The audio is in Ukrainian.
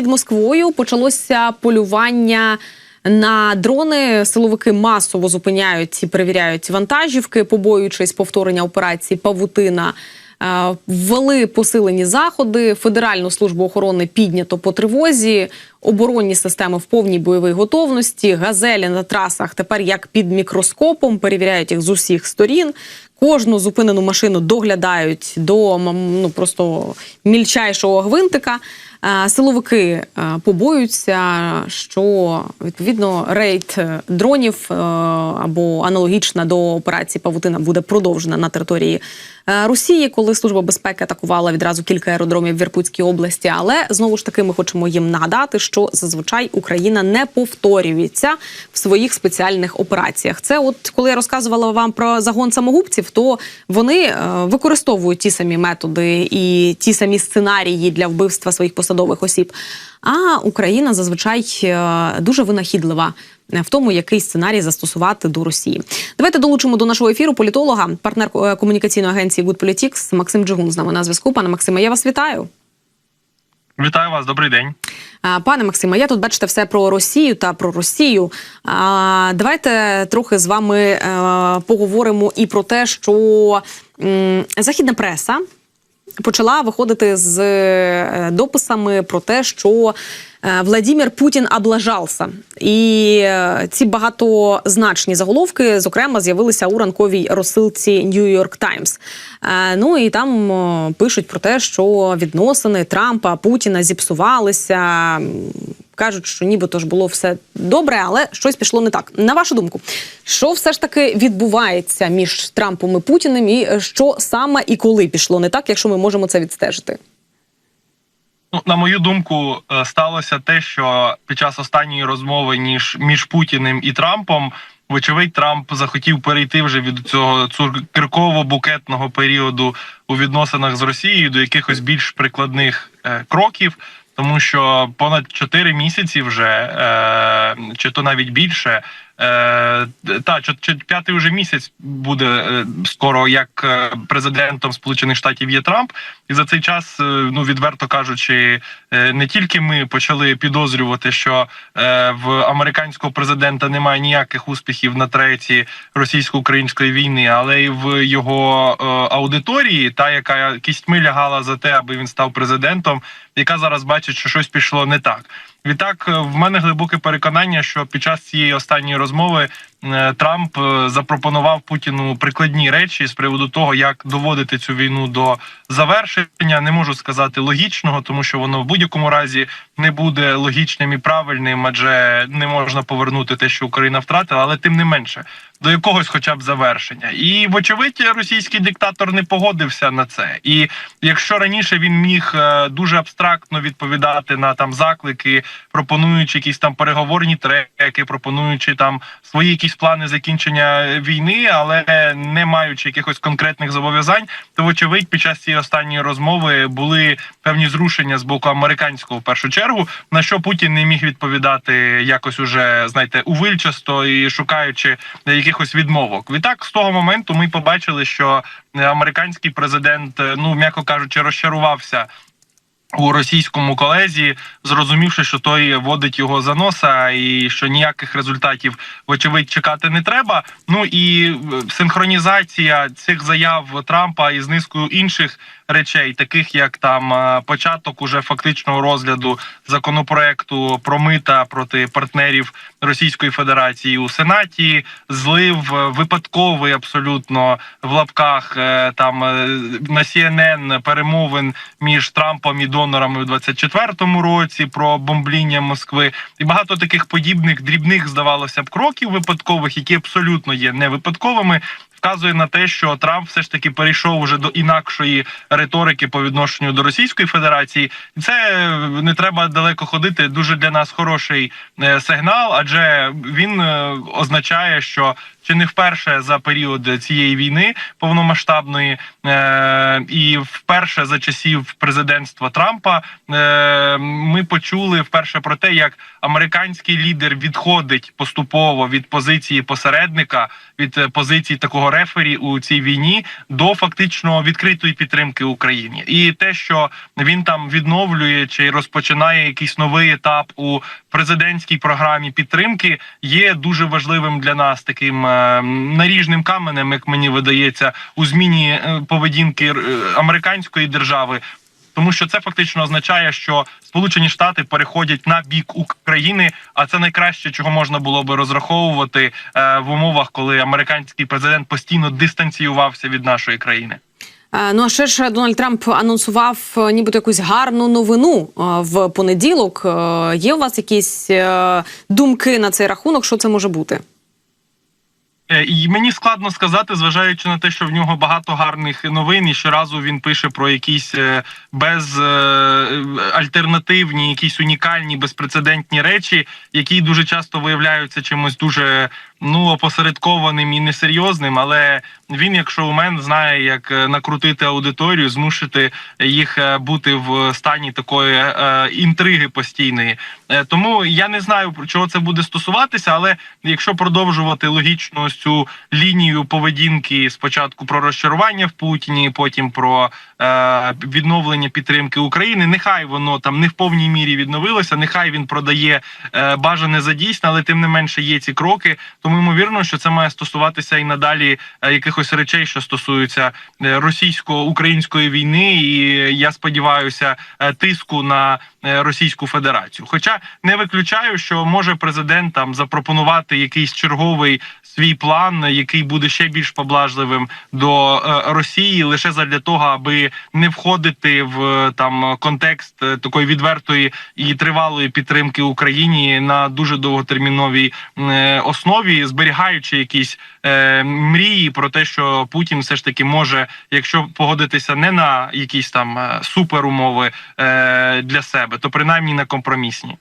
Під Москвою почалося полювання. На дрони силовики масово зупиняють і перевіряють вантажівки, побоюючись повторення операції Павутина. Е, Ввели посилені заходи. Федеральну службу охорони піднято по тривозі. Оборонні системи в повній бойовій готовності. Газелі на трасах тепер як під мікроскопом перевіряють їх з усіх сторін. Кожну зупинену машину доглядають до ну просто мільчайшого гвинтика. Е, Силовики е, побоюються, що відповідно рейд е, дронів або аналогічна до операції Павутина буде продовжена на території Росії, коли служба безпеки атакувала відразу кілька аеродромів в Іркутській області. Але знову ж таки ми хочемо їм нагадати, що зазвичай Україна не повторюється в своїх спеціальних операціях. Це, от коли я розказувала вам про загон самогубців, то вони використовують ті самі методи і ті самі сценарії для вбивства своїх посадових осіб. А Україна зазвичай е, дуже винахідлива в тому, який сценарій застосувати до Росії. Давайте долучимо до нашого ефіру політолога, партнер е, комунікаційної агенції Good Politics Максим Джигун з нами на зв'язку. Пане Максиме, я вас вітаю. Вітаю вас, добрий день. Пане Максиме, я тут бачите все про Росію та про Росію. Давайте трохи з вами е, поговоримо і про те, що західна преса почала виходити з е, дописами про те, що е, Владимир Путін облажався. І е, ці багатозначні заголовки, зокрема, з'явилися у ранковій розсилці New York Times. Ну і там пишуть про те, що відносини Трампа Путіна зіпсувалися. Кажуть, що нібито ж було все добре, але щось пішло не так. На вашу думку, що все ж таки відбувається між Трампом і Путіним, і е, що саме і коли пішло не так, якщо ми можемо це відстежити? Ну, на мою думку, е, сталося те, що під час останньої розмови ніж між Путіним і Трампом, вочевидь, Трамп захотів перейти вже від цього цукерково-букетного періоду у відносинах з Росією до якихось більш прикладних е, кроків. Тому що понад 4 місяці вже, е, чи то навіть більше, та чи, п'ятий вже місяць буде е, скоро як е, президентом Сполучених Штатів є Трамп, і за цей час, е, ну відверто кажучи, е, не тільки ми почали підозрювати, що е, в американського президента немає ніяких успіхів на треті російсько-української війни, але й в його е, аудиторії, та яка кістьми лягала за те, аби він став президентом, яка зараз бачить, що щось пішло не так. Відтак, е, в мене глибоке переконання, що під час цієї останньої розмови е, Трамп е, запропонував Путіну прикладні речі з приводу того, як доводити цю війну до завершення. Не можу сказати логічного, тому що воно в будь-якому разі не буде логічним і правильним, адже не можна повернути те, що Україна втратила, але тим не менше. До якогось, хоча б завершення, і вочевидь, російський диктатор не погодився на це. І якщо раніше він міг е, дуже абстрактно відповідати на там заклики, пропонуючи якісь там переговорні треки, пропонуючи там свої якісь плани закінчення війни, але не маючи якихось конкретних зобов'язань, то вочевидь під час цієї останньої розмови були певні зрушення з боку американського в першу чергу, на що Путін не міг відповідати якось уже знаєте увильчасто і шукаючи якихось відмовок. Відтак з того моменту ми побачили, що е, американський президент, е, ну м'яко кажучи, розчарувався. У російському колезі, зрозумівши, що той водить його за носа, і що ніяких результатів вочевидь чекати не треба. Ну і е, синхронізація цих заяв Трампа із низкою інших речей, таких як там початок уже фактичного розгляду законопроекту про мита проти партнерів Російської Федерації у Сенаті, злив е, випадковий абсолютно в лапках е, там е, на CNN перемовин між Трампом і донорами у 24-му році про бомбління Москви, і багато таких подібних дрібних здавалося б кроків випадкових, які абсолютно є не випадковими. Вказує на те, що Трамп все ж таки перейшов уже до інакшої риторики по відношенню до Російської Федерації, і це не треба далеко ходити. Дуже для нас хороший е, сигнал, адже він е, означає, що чи не вперше за період цієї війни повномасштабної, е, і вперше за часів президентства Трампа е, ми почули вперше про те, як американський лідер відходить поступово від позиції посередника, від позиції такого рефері у цій війні до фактично відкритої підтримки Україні, і те, що він там відновлює чи розпочинає якийсь новий етап у президентській програмі підтримки, є дуже важливим для нас таким е, наріжним каменем, як мені видається, у зміні е, поведінки е, американської держави. Тому що це фактично означає, що Сполучені Штати переходять на бік України, а це найкраще, чого можна було би розраховувати е, в умовах, коли американський президент постійно дистанціювався від нашої країни. Ну а ще ж Дональд Трамп анонсував нібито якусь гарну новину в понеділок. Є у вас якісь думки на цей рахунок? Що це може бути? Е, І мені складно сказати, зважаючи на те, що в нього багато гарних новин, і щоразу він пише про якісь е, безальтернативні, якісь унікальні, безпрецедентні речі, які дуже часто виявляються чимось дуже ну опосередкованим і несерйозним. Але він, якщо у мене знає, як е, накрутити аудиторію, змусити їх е, бути в стані такої е, інтриги постійної. Е, Тому я не знаю про чого це буде стосуватися, але якщо продовжувати логічно цю лінію поведінки спочатку про розчарування в Путіні, потім про е, відновлення підтримки України, нехай воно там не в повній мірі відновилося, нехай він продає е, бажане за дійсне, але тим не менше є ці кроки. Тому ймовірно, що це має стосуватися і надалі е, якихось речей, що стосуються е, російсько-української війни, і я сподіваюся, е, тиску на е, Російську Федерацію. Хоча не виключаю, що може президент там запропонувати якийсь черговий свій план, який буде ще більш поблажливим до е, Росії, лише задля того, аби не входити в е, там контекст е, такої відвертої і тривалої підтримки Україні на дуже довготерміновій е, основі, зберігаючи якісь е, мрії про те, що Путін все ж таки може, якщо погодитися не на якісь там е, суперумови е, для себе, то принаймні на компромісні.